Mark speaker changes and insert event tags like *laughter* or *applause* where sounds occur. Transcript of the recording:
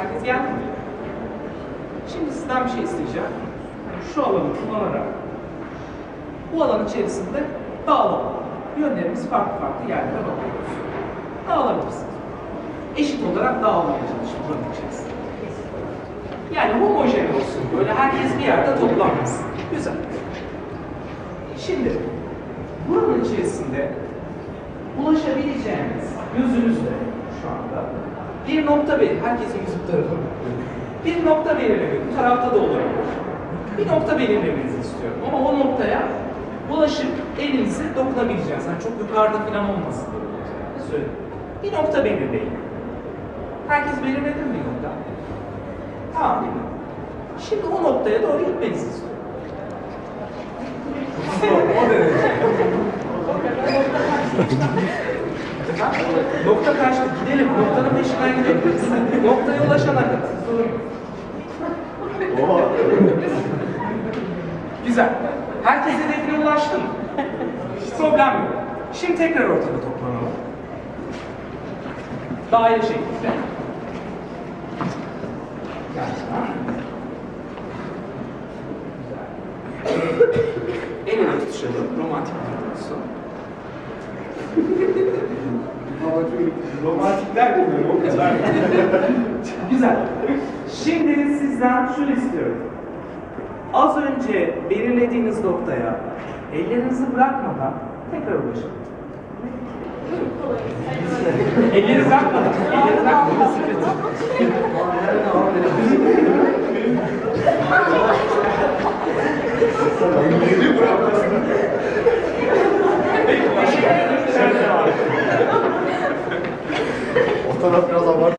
Speaker 1: Herkes geldi mi? Şimdi sizden bir şey isteyeceğim. Şu alanı kullanarak bu alan içerisinde dağılalım. Yönlerimiz farklı farklı yerlere bakıyoruz. Dağılabilirsiniz. Eşit olarak dağılmaya çalışın buranın içerisinde. Yani homojen olsun. Böyle herkes bir yerde toplanmasın. Güzel. Şimdi buranın içerisinde ulaşabileceğiniz gözünüzle şu anda bir nokta belirleyin. Herkesin yüzü bu tarafa bakıyor. Bir nokta belirlemek. Bu tarafta da olabilir. Bir nokta belirlemenizi istiyorum. Ama o noktaya ulaşıp elinizi dokunabileceğiniz. Yani çok yukarıda falan olmasın. Ne söyleyeyim? Bir nokta belirleyin. Herkes belirledi mi nokta? Tamam değil mi? Şimdi o noktaya doğru gitmenizi istiyorum.
Speaker 2: o derece. *laughs*
Speaker 1: Nokta kaçtı? Gidelim. Noktanın peşinden gidebiliriz. Noktaya ulaşana kadar. Güzel. Herkes hedefine ulaştı mı? Hiç problem yok. Şimdi tekrar ortada toplanalım. Daire şeklinde. Gel. Güzel. El ele tutuşalım. Romantik bir olsun.
Speaker 2: Ama romantikler gibi o kadar.
Speaker 1: Güzel. Şimdi sizden şunu istiyorum. Az önce belirlediğiniz noktaya ellerinizi bırakmadan tekrar ulaşın. Elleri bırakmadan. Elleri bırakmadan. Estou
Speaker 2: na final da morte.